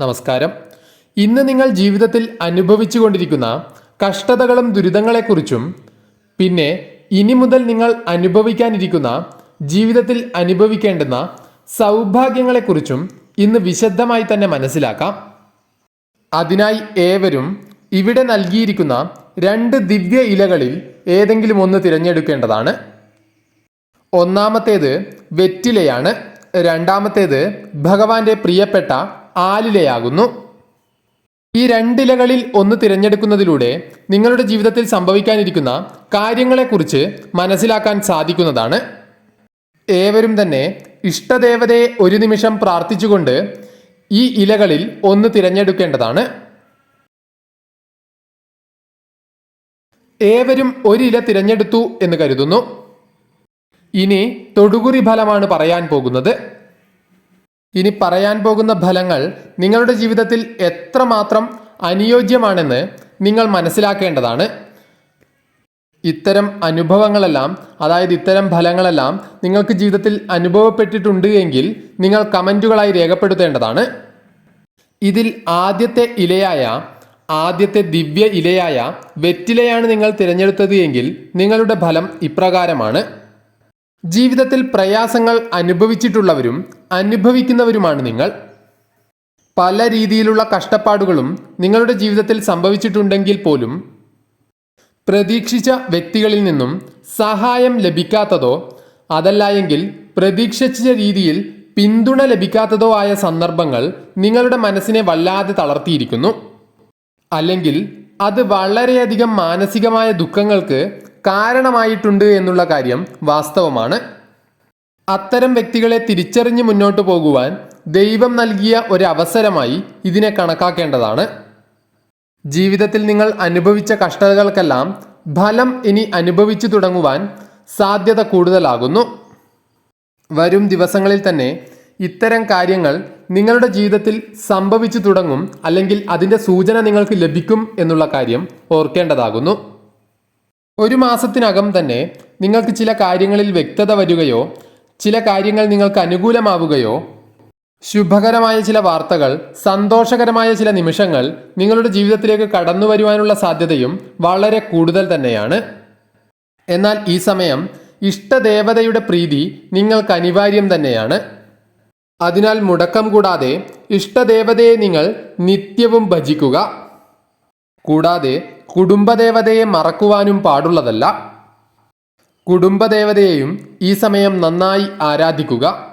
നമസ്കാരം. ഇന്ന് നിങ്ങൾ ജീവിതത്തിൽ അനുഭവിച്ചു കൊണ്ടിരിക്കുന്ന കഷ്ടതകളും ദുരിതങ്ങളെക്കുറിച്ചും പിന്നെ ഇനി മുതൽ നിങ്ങൾ അനുഭവിക്കാനിരിക്കുന്ന ജീവിതത്തിൽ അനുഭവിക്കേണ്ടുന്ന സൗഭാഗ്യങ്ങളെക്കുറിച്ചും ഇന്ന് വിശദമായി തന്നെ മനസ്സിലാക്കാം. അതിനായി ഏവരും ഇവിടെ നൽകിയിരിക്കുന്ന രണ്ട് ദിവ്യ ഇലകളിൽ ഏതെങ്കിലും ഒന്ന് തിരഞ്ഞെടുക്കേണ്ടതാണ്. ഒന്നാമത്തേത് വെറ്റിലയാണ് രണ്ടാമത്തേത് ഭഗവാന്റെ പ്രിയപ്പെട്ട ആലിലയാകുന്നു. ഈ രണ്ടിലകളിൽ ഒന്ന് തിരഞ്ഞെടുക്കുന്നതിലൂടെ നിങ്ങളുടെ ജീവിതത്തിൽ സംഭവിക്കാനിരിക്കുന്ന കാര്യങ്ങളെക്കുറിച്ച് മനസ്സിലാക്കാൻ സാധിക്കുന്നതാണ്. ഏവരും തന്നെ ഇഷ്ടദേവതയെ ഒരു നിമിഷം പ്രാർത്ഥിച്ചുകൊണ്ട് ഈ ഇലകളിൽ ഒന്ന് തിരഞ്ഞെടുക്കേണ്ടതാണ്. ഏവരും ഒരില തിരഞ്ഞെടുത്തു എന്ന് കരുതുന്നു. ഇനി തൊടുകുറി ഫലമാണ് പറയാൻ പോകുന്നത്. ഇനി പറയാൻ പോകുന്ന ഫലങ്ങൾ നിങ്ങളുടെ ജീവിതത്തിൽ എത്രമാത്രം അനുയോജ്യമാണെന്ന് നിങ്ങൾ മനസ്സിലാക്കേണ്ടതാണ്. ഇത്തരം അനുഭവങ്ങളെല്ലാം അതായത് ഇത്തരം ഫലങ്ങളെല്ലാം നിങ്ങൾക്ക് ജീവിതത്തിൽ അനുഭവപ്പെട്ടിട്ടുണ്ട് എങ്കിൽ നിങ്ങൾ കമന്റുകളായി രേഖപ്പെടുത്തേണ്ടതാണ്. ഇതിൽ ആദ്യത്തെ ഇലയായ ആദ്യത്തെ ദിവ്യ ഇലയായ വെറ്റിലയാണ് നിങ്ങൾ തിരഞ്ഞെടുത്തത് എങ്കിൽ നിങ്ങളുടെ ഫലം ഇപ്രകാരമാണ്. ജീവിതത്തിൽ പ്രയാസങ്ങൾ അനുഭവിച്ചിട്ടുള്ളവരും അനുഭവിക്കുന്നവരുമാണ് നിങ്ങൾ. പല രീതിയിലുള്ള കഷ്ടപ്പാടുകളും നിങ്ങളുടെ ജീവിതത്തിൽ സംഭവിച്ചിട്ടുണ്ടെങ്കിൽ പോലും പ്രതീക്ഷിച്ച വ്യക്തികളിൽ നിന്നും സഹായം ലഭിക്കാത്തതോ അതല്ല എങ്കിൽ പ്രതീക്ഷിച്ച രീതിയിൽ പിന്തുണ ലഭിക്കാത്തതോ ആയ സന്ദർഭങ്ങൾ നിങ്ങളുടെ മനസ്സിനെ വല്ലാതെ തളർത്തിയിരിക്കുന്നു. അല്ലെങ്കിൽ അത് വളരെയധികം മാനസികമായ ദുഃഖങ്ങൾക്ക് കാരണമായിട്ടുണ്ട് എന്നുള്ള കാര്യം വാസ്തവമാണ്. അത്തരം വ്യക്തികളെ തിരിച്ചറിഞ്ഞ് മുന്നോട്ട് പോകുവാൻ ദൈവം നൽകിയ ഒരവസരമായി ഇതിനെ കണക്കാക്കേണ്ടതാണ്. ജീവിതത്തിൽ നിങ്ങൾ അനുഭവിച്ച കഷ്ടതകൾക്കെല്ലാം ഫലം ഇനി അനുഭവിച്ചു തുടങ്ങുവാൻ സാധ്യത കൂടുതലാകുന്നു. വരും ദിവസങ്ങളിൽ തന്നെ ഇത്തരം കാര്യങ്ങൾ നിങ്ങളുടെ ജീവിതത്തിൽ സംഭവിച്ചു തുടങ്ങും അല്ലെങ്കിൽ അതിന്റെ സൂചന നിങ്ങൾക്ക് ലഭിക്കും എന്നുള്ള കാര്യം ഓർക്കേണ്ടതാകുന്നു. ഒരു മാസത്തിനകം തന്നെ നിങ്ങൾക്ക് ചില കാര്യങ്ങളിൽ വ്യക്തത വരികയോ ചില കാര്യങ്ങൾ നിങ്ങൾക്ക് അനുകൂലമാവുകയോ ശുഭകരമായ ചില വാർത്തകൾ സന്തോഷകരമായ ചില നിമിഷങ്ങൾ നിങ്ങളുടെ ജീവിതത്തിലേക്ക് കടന്നു വരുവാനുള്ള സാധ്യതയും വളരെ കൂടുതൽ തന്നെയാണ്. എന്നാൽ ഈ സമയം ഇഷ്ടദേവതയുടെ പ്രീതി നിങ്ങൾക്ക് അനിവാര്യം തന്നെയാണ്. അതിനാൽ മുടക്കം കൂടാതെ ഇഷ്ടദേവതയെ നിങ്ങൾ നിത്യവും ഭജിക്കുക. കൂടാതെ കുടുംബദേവതയെ മറക്കുവാനും പാടുള്ളതല്ല. കുടുംബദേവതയെയും ഈ സമയം നന്നായി ആരാധിക്കുക.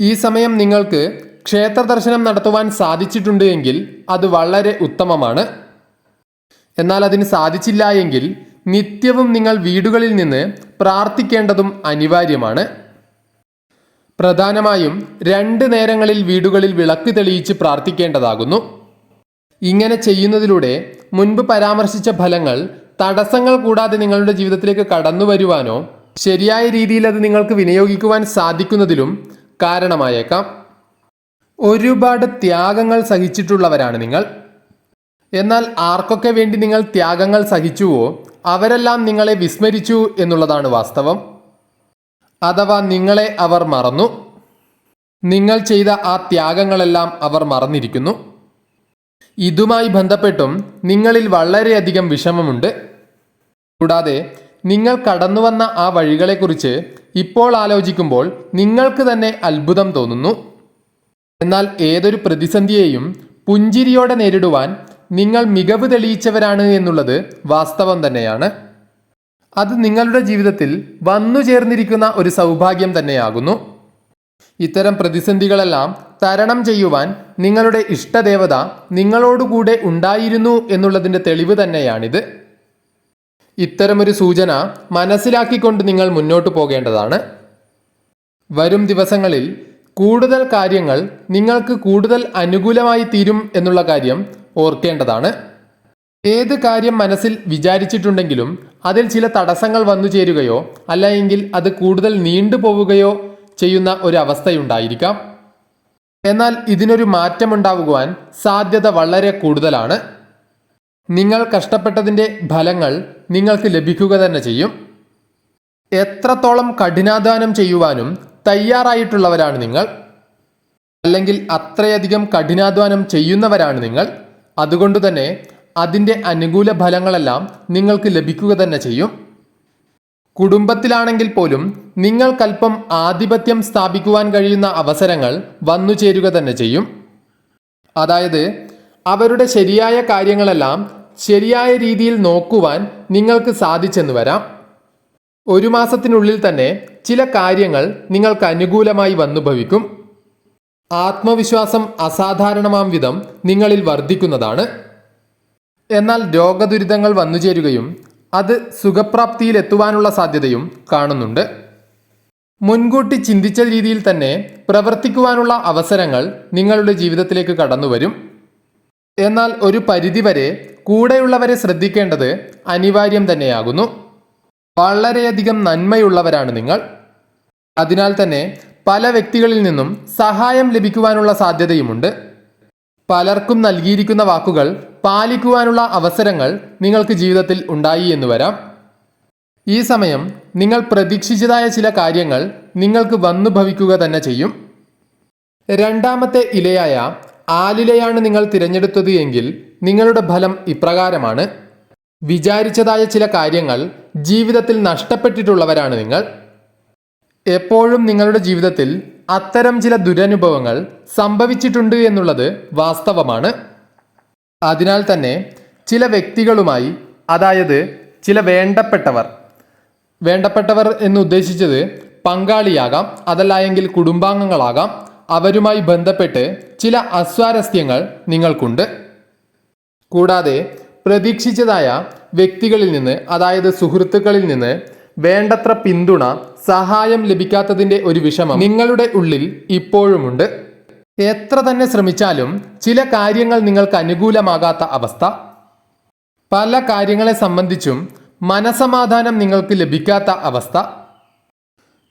ഈ സമയം നിങ്ങൾക്ക് ക്ഷേത്ര ദർശനം നടത്തുവാൻ സാധിച്ചിട്ടുണ്ട് എങ്കിൽ അത് വളരെ ഉത്തമമാണ്. എന്നാൽ അതിന് സാധിച്ചില്ല എങ്കിൽ നിത്യവും നിങ്ങൾ വീടുകളിൽ നിന്ന് പ്രാർത്ഥിക്കേണ്ടതും അനിവാര്യമാണ്. പ്രധാനമായും രണ്ട് നേരങ്ങളിൽ വീടുകളിൽ വിളക്ക് തെളിയിച്ച് പ്രാർത്ഥിക്കേണ്ടതാകുന്നു. ഇങ്ങനെ ചെയ്യുന്നതിലൂടെ മുൻപ് പരാമർശിച്ച ഫലങ്ങൾ തടസ്സങ്ങൾ കൂടാതെ നിങ്ങളുടെ ജീവിതത്തിലേക്ക് കടന്നു വരുവാനോ ശരിയായ രീതിയിൽ അത് നിങ്ങൾക്ക് വിനിയോഗിക്കുവാൻ സാധിക്കുന്നതിലും കാരണമായേക്കാം. ഒരുപാട് ത്യാഗങ്ങൾ സഹിച്ചിട്ടുള്ളവരാണ് നിങ്ങൾ. എന്നാൽ ആർക്കൊക്കെ വേണ്ടി നിങ്ങൾ ത്യാഗങ്ങൾ സഹിച്ചുവോ അവരെല്ലാം നിങ്ങളെ വിസ്മരിച്ചു എന്നുള്ളതാണ് വാസ്തവം. അഥവാ നിങ്ങളെ അവർ മറന്നു. നിങ്ങൾ ചെയ്ത ആ ത്യാഗങ്ങളെല്ലാം അവർ മറന്നിരിക്കുന്നു. ഇതുമായി ബന്ധപ്പെട്ടും നിങ്ങളിൽ വളരെയധികം വിഷമമുണ്ട്. കൂടാതെ നിങ്ങൾ കടന്നുവന്ന ആ വഴികളെക്കുറിച്ച് ഇപ്പോൾ ആലോചിക്കുമ്പോൾ നിങ്ങൾക്ക് തന്നെ അത്ഭുതം തോന്നുന്നു. എന്നാൽ ഏതൊരു പ്രതിസന്ധിയെയും പുഞ്ചിരിയോടെ നേരിടുവാൻ നിങ്ങൾ മികവ് തെളിയിച്ചവരാണ് എന്നുള്ളത് വാസ്തവം തന്നെയാണ്. അത് നിങ്ങളുടെ ജീവിതത്തിൽ വന്നു ചേർന്നിരിക്കുന്ന ഒരു സൗഭാഗ്യം തന്നെയാകുന്നു. ഇത്തരം പ്രതിസന്ധികളെല്ലാം തരണം ചെയ്യുവാൻ നിങ്ങളുടെ ഇഷ്ടദേവത നിങ്ങളോടുകൂടെ ഉണ്ടായിരുന്നു എന്നുള്ളതിന്റെ തെളിവ് തന്നെയാണിത്. ഇത്തരമൊരു സൂചന മനസ്സിലാക്കിക്കൊണ്ട് നിങ്ങൾ മുന്നോട്ട് പോകേണ്ടതാണ്. വരും ദിവസങ്ങളിൽ കൂടുതൽ കാര്യങ്ങൾ നിങ്ങൾക്ക് കൂടുതൽ അനുകൂലമായി തീരും എന്നുള്ള കാര്യം ഓർക്കേണ്ടതാണ്. ഏത് കാര്യം മനസ്സിൽ വിചാരിച്ചിട്ടുണ്ടെങ്കിലും അതിൽ ചില തടസ്സങ്ങൾ വന്നു ചേരുകയോ അല്ലെങ്കിൽ അത് കൂടുതൽ നീണ്ടുപോവുകയോ ചെയ്യുന്ന ഒരു അവസ്ഥയുണ്ടായിരിക്കാം. എന്നാൽ ഇതിനൊരു മാറ്റമുണ്ടാകുവാൻ സാധ്യത വളരെ കൂടുതലാണ്. നിങ്ങൾ കഷ്ടപ്പെട്ടതിന്റെ ഫലങ്ങൾ നിങ്ങൾക്ക് ലഭിക്കുക തന്നെ ചെയ്യും. എത്രത്തോളം കഠിനാധ്വാനം ചെയ്യുവാനും തയ്യാറായിട്ടുള്ളവരാണ് നിങ്ങൾ. അല്ലെങ്കിൽ അത്രയധികം കഠിനാധ്വാനം ചെയ്യുന്നവരാണ് നിങ്ങൾ. അതുകൊണ്ട് തന്നെ അതിന്റെ അനുകൂല ഫലങ്ങളെല്ലാം നിങ്ങൾക്ക് ലഭിക്കുക തന്നെ ചെയ്യും. കുടുംബത്തിലാണെങ്കിൽ പോലും നിങ്ങൾക്കല്പം ആധിപത്യം സ്ഥാപിക്കുവാൻ കഴിയുന്ന അവസരങ്ങൾ വന്നു ചേരുക തന്നെ ചെയ്യും. അതായത് അവരുടെ ശരിയായ കാര്യങ്ങളെല്ലാം ശരിയായ രീതിയിൽ നോക്കുവാൻ നിങ്ങൾക്ക് സാധിച്ചെന്ന് വരാം. ഒരു മാസത്തിനുള്ളിൽ തന്നെ ചില കാര്യങ്ങൾ നിങ്ങൾക്ക് അനുകൂലമായി വന്നുഭവിക്കും ആത്മവിശ്വാസം അസാധാരണമാം വിധം നിങ്ങളിൽ വർദ്ധിക്കുന്നതാണ്. എന്നാൽ രോഗദുരിതങ്ങൾ വന്നുചേരുകയും അത് സുഖപ്രാപ്തിയിൽ എത്തുവാനുള്ള സാധ്യതയും കാണുന്നുണ്ട്. മുൻകൂട്ടി ചിന്തിച്ച രീതിയിൽ തന്നെ പ്രവർത്തിക്കുവാനുള്ള അവസരങ്ങൾ നിങ്ങളുടെ ജീവിതത്തിലേക്ക് കടന്നുവരും. എന്നാൽ ഒരു പരിധിവരെ കൂടെയുള്ളവരെ ശ്രദ്ധിക്കേണ്ടത് അനിവാര്യം തന്നെയാകുന്നു. വളരെയധികം നന്മയുള്ളവരാണ് നിങ്ങൾ. അതിനാൽ തന്നെ പല വ്യക്തികളിൽ നിന്നും സഹായം ലഭിക്കുവാനുള്ള സാധ്യതയുമുണ്ട്. പലർക്കും നൽകിയിരിക്കുന്ന വാക്കുകൾ പാലിക്കുവാനുള്ള അവസരങ്ങൾ നിങ്ങൾക്ക് ജീവിതത്തിൽ ഉണ്ടായി എന്ന് വരാം. ഈ സമയം നിങ്ങൾ പ്രതീക്ഷിച്ചതായ ചില കാര്യങ്ങൾ നിങ്ങൾക്ക് വന്നു ഭവിക്കുക തന്നെ ചെയ്യും. രണ്ടാമത്തെ ഇലയായ ആലിലയാണ് നിങ്ങൾ തിരഞ്ഞെടുത്തത് എങ്കിൽ നിങ്ങളുടെ ഫലം ഇപ്രകാരമാണ്. വിചാരിച്ചതായ ചില കാര്യങ്ങൾ ജീവിതത്തിൽ നഷ്ടപ്പെട്ടിട്ടുള്ളവരാണ് നിങ്ങൾ. എപ്പോഴും നിങ്ങളുടെ ജീവിതത്തിൽ അത്തരം ചില ദുരനുഭവങ്ങൾ സംഭവിച്ചിട്ടുണ്ട് എന്നുള്ളത് വാസ്തവമാണ്. അതിനാൽ തന്നെ ചില വ്യക്തികളുമായി അതായത് ചില വേണ്ടപ്പെട്ടവർ വേണ്ടപ്പെട്ടവർ എന്ന് ഉദ്ദേശിച്ചത് പങ്കാളിയാകാം അതല്ല എങ്കിൽ കുടുംബാംഗങ്ങളാകാം. അവരുമായി ബന്ധപ്പെട്ട് ചില അസ്വാരസ്യങ്ങൾ നിങ്ങൾക്കുണ്ട്. കൂടാതെ പ്രതീക്ഷിച്ചതായ വ്യക്തികളിൽ നിന്ന് അതായത് സുഹൃത്തുക്കളിൽ നിന്ന് വേണ്ടത്ര പിന്തുണ സഹായം ലഭിക്കാത്തതിന്റെ ഒരു വിഷമം നിങ്ങളുടെ ഉള്ളിൽ ഇപ്പോഴുമുണ്ട്. എത്ര തന്നെ ശ്രമിച്ചാലും ചില കാര്യങ്ങൾ നിങ്ങൾക്ക് അനുകൂലമാകാത്ത അവസ്ഥ. പല കാര്യങ്ങളെ സംബന്ധിച്ചും മനസമാധാനം നിങ്ങൾക്ക് ലഭിക്കാത്ത അവസ്ഥ.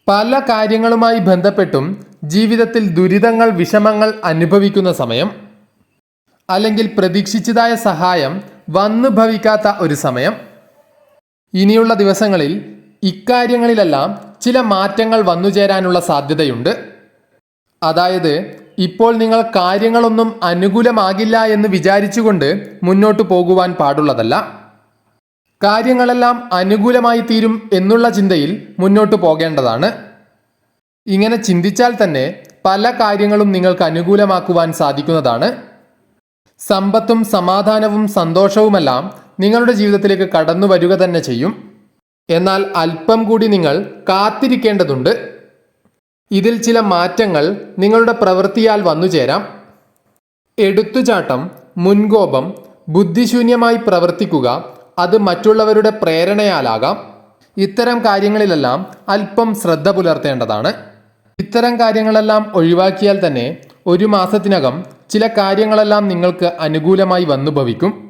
പല കാര്യങ്ങളുമായി ബന്ധപ്പെട്ടും ജീവിതത്തിൽ ദുരിതങ്ങൾ വിഷമങ്ങൾ അനുഭവിക്കുന്ന സമയം. അല്ലെങ്കിൽ പ്രതീക്ഷിച്ചതായ സഹായം വന്നു ഭവിക്കാത്ത ഒരു സമയം. ഇനിയുള്ള ദിവസങ്ങളിൽ ഇക്കാര്യങ്ങളിലെല്ലാം ചില മാറ്റങ്ങൾ വന്നു ചേരാനുള്ള സാധ്യതയുണ്ട്. അതായത് ഇപ്പോൾ നിങ്ങൾ കാര്യങ്ങളൊന്നും അനുകൂലമാകില്ല എന്ന് വിചാരിച്ചുകൊണ്ട് മുന്നോട്ട് പോകുവാൻ പാടുള്ളതല്ല. കാര്യങ്ങളെല്ലാം അനുകൂലമായി തീരും എന്നുള്ള ചിന്തയിൽ മുന്നോട്ട് പോകേണ്ടതാണ്. ഇങ്ങനെ ചിന്തിച്ചാൽ തന്നെ പല കാര്യങ്ങളും നിങ്ങൾക്ക് അനുകൂലമാക്കുവാൻ സാധിക്കുന്നതാണ്. സമ്പത്തും സമാധാനവും സന്തോഷവുമെല്ലാം നിങ്ങളുടെ ജീവിതത്തിലേക്ക് കടന്നു വരിക തന്നെ ചെയ്യും. എന്നാൽ അല്പം കൂടി നിങ്ങൾ കാത്തിരിക്കേണ്ടതുണ്ട്. ഇതിൽ ചില മാറ്റങ്ങൾ നിങ്ങളുടെ പ്രവൃത്തിയാൽ വന്നുചേരാം എടുത്തുചാട്ടം മുൻകോപം ബുദ്ധിശൂന്യമായി പ്രവർത്തിക്കുക അത് മറ്റുള്ളവരുടെ പ്രേരണയാലാകാം. ഇത്തരം കാര്യങ്ങളിലെല്ലാം അല്പം ശ്രദ്ധ പുലർത്തേണ്ടതാണ്. ഇത്തരം കാര്യങ്ങളെല്ലാം ഒഴിവാക്കിയാൽ തന്നെ ഒരു മാസത്തിനകം ചില കാര്യങ്ങളെല്ലാം നിങ്ങൾക്ക് അനുകൂലമായി വന്നു ഭവിക്കും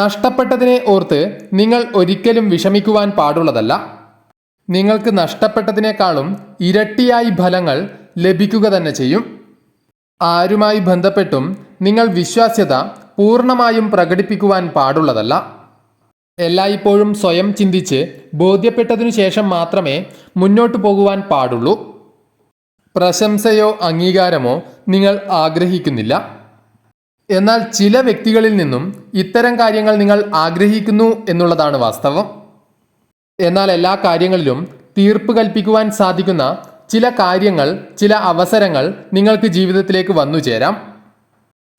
നഷ്ടപ്പെട്ടതിനെ ഓർത്ത് നിങ്ങൾ ഒരിക്കലും വിഷമിക്കുവാൻ പാടുള്ളതല്ല. നിങ്ങൾക്ക് നഷ്ടപ്പെട്ടതിനേക്കാളും ഇരട്ടിയായി ഫലങ്ങൾ ലഭിക്കുക തന്നെ ചെയ്യും. ആരുമായി ബന്ധപ്പെട്ടും നിങ്ങൾ വിശ്വാസ്യത പൂർണമായും പ്രകടിപ്പിക്കുവാൻ പാടുള്ളതല്ല. എല്ലായ്പ്പോഴും സ്വയം ചിന്തിച്ച് ബോധ്യപ്പെട്ടതിനു ശേഷം മാത്രമേ മുന്നോട്ടു പോകുവാൻ പാടുള്ളൂ. പ്രശംസയോ അംഗീകാരമോ നിങ്ങൾ ആഗ്രഹിക്കുന്നില്ല. എന്നാൽ ചില വ്യക്തികളിൽ നിന്നും ഇത്തരം കാര്യങ്ങൾ നിങ്ങൾ ആഗ്രഹിക്കുന്നു എന്നുള്ളതാണ് വാസ്തവം. എന്നാൽ എല്ലാ കാര്യങ്ങളിലും തീർപ്പ് കൽപ്പിക്കുവാൻ സാധിക്കുന്ന ചില കാര്യങ്ങൾ ചില അവസരങ്ങൾ നിങ്ങൾക്ക് ജീവിതത്തിലേക്ക് വന്നു ചേരാം.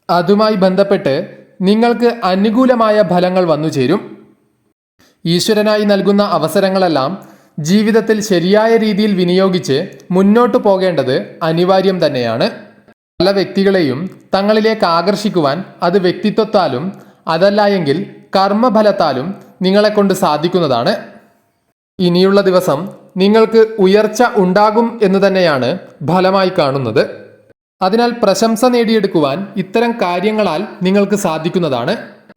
അതുമായി ബന്ധപ്പെട്ട് നിങ്ങൾക്ക് അനുകൂലമായ ഫലങ്ങൾ വന്നു ചേരും. ഈശ്വരനായി നൽകുന്ന അവസരങ്ങളെല്ലാം ജീവിതത്തിൽ ശരിയായ രീതിയിൽ വിനിയോഗിച്ച് മുന്നോട്ടു പോകേണ്ടത് അനിവാര്യം തന്നെയാണ്. പല വ്യക്തികളെയും തങ്ങളിലേക്ക് ആകർഷിക്കുവാൻ അത് വ്യക്തിത്വത്താലും അതല്ല എങ്കിൽ കർമ്മഫലത്താലും നിങ്ങളെ കൊണ്ട് സാധിക്കുന്നതാണ്. ഇനിയുള്ള ദിവസം നിങ്ങൾക്ക് ഉയർച്ച ഉണ്ടാകും എന്ന് തന്നെയാണ് ഫലമായി കാണുന്നത്. അതിനാൽ പ്രശംസ നേടിയെടുക്കുവാൻ ഇത്തരം കാര്യങ്ങളാൽ നിങ്ങൾക്ക് സാധിക്കുന്നതാണ്.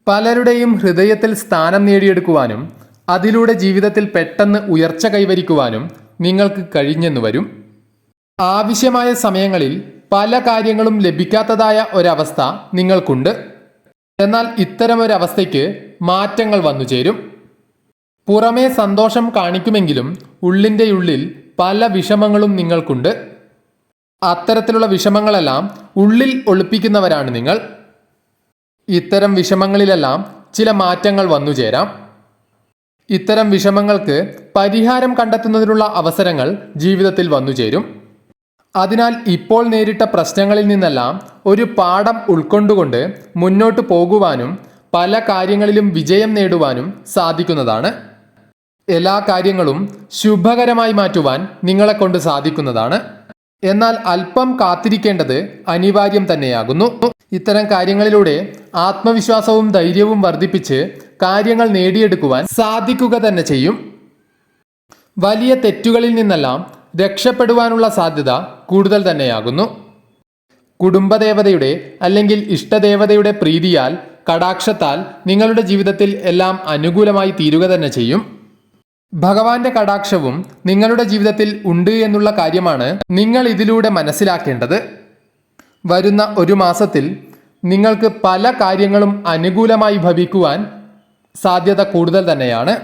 പലരുടെയും ഹൃദയത്തിൽ സ്ഥാനം നേടിയെടുക്കുവാനും അതിലൂടെ ജീവിതത്തിൽ പെട്ടെന്ന് ഉയർച്ച കൈവരിക്കുവാനും നിങ്ങൾക്ക് കഴിഞ്ഞെന്നു വരും. ആവശ്യമായ സമയങ്ങളിൽ പല കാര്യങ്ങളും ലഭിക്കാത്തതായ ഒരവസ്ഥ നിങ്ങൾക്കുണ്ട്. എന്നാൽ ഇത്തരമൊരവസ്ഥയ്ക്ക് മാറ്റങ്ങൾ വന്നു ചേരും. പുറമേ സന്തോഷം കാണിക്കുമെങ്കിലും ഉള്ളിന്റെ ഉള്ളിൽ പല വിഷമങ്ങളും നിങ്ങൾക്കുണ്ട്. അത്തരത്തിലുള്ള വിഷമങ്ങളെല്ലാം ഉള്ളിൽ ഒളിപ്പിക്കുന്നവരാണ് നിങ്ങൾ. ഇത്തരം വിഷമങ്ങളിലെല്ലാം ചില മാറ്റങ്ങൾ വന്നു ചേരാം. ഇത്തരം വിഷമങ്ങൾക്ക് പരിഹാരം കണ്ടെത്തുന്നതിനുള്ള അവസരങ്ങൾ ജീവിതത്തിൽ വന്നു ചേരും. അതിനാൽ ഇപ്പോൾ നേരിട്ട പ്രശ്നങ്ങളിൽ നിന്നെല്ലാം ഒരു പാഠം ഉൾക്കൊണ്ടുകൊണ്ട് മുന്നോട്ട് പോകുവാനും പല കാര്യങ്ങളിലും വിജയം നേടുവാനും സാധിക്കുന്നതാണ്. എല്ലാ കാര്യങ്ങളും ശുഭകരമായി മാറ്റുവാൻ നിങ്ങളെ കൊണ്ട് സാധിക്കുന്നതാണ്. എന്നാൽ അല്പം കാത്തിരിക്കേണ്ടത് അനിവാര്യം തന്നെയാകുന്നു. ഇത്തരം കാര്യങ്ങളിലൂടെ ആത്മവിശ്വാസവും ധൈര്യവും വർദ്ധിപ്പിച്ച് കാര്യങ്ങൾ നേടിയെടുക്കുവാൻ സാധിക്കുക തന്നെ ചെയ്യും. വലിയ തെറ്റുകളിൽ നിന്നെല്ലാം രക്ഷപ്പെടുവാനുള്ള സാധ്യത കൂടുതൽ തന്നെയാകുന്നു. കുടുംബദേവതയുടെ അല്ലെങ്കിൽ ഇഷ്ടദേവതയുടെ പ്രീതിയാൽ കടാക്ഷത്താൽ നിങ്ങളുടെ ജീവിതത്തിൽ എല്ലാം അനുകൂലമായി തീരുക തന്നെ ചെയ്യും. ഭഗവാന്റെ കടാക്ഷവും നിങ്ങളുടെ ജീവിതത്തിൽ ഉണ്ട് എന്നുള്ള കാര്യമാണ് നിങ്ങൾ ഇതിലൂടെ മനസ്സിലാക്കേണ്ടത്. വരുന്ന ഒരു മാസത്തിൽ നിങ്ങൾക്ക് പല കാര്യങ്ങളും അനുകൂലമായി ഭവിക്കുവാൻ സാധ്യത കൂടുതൽ തന്നെയാണ്.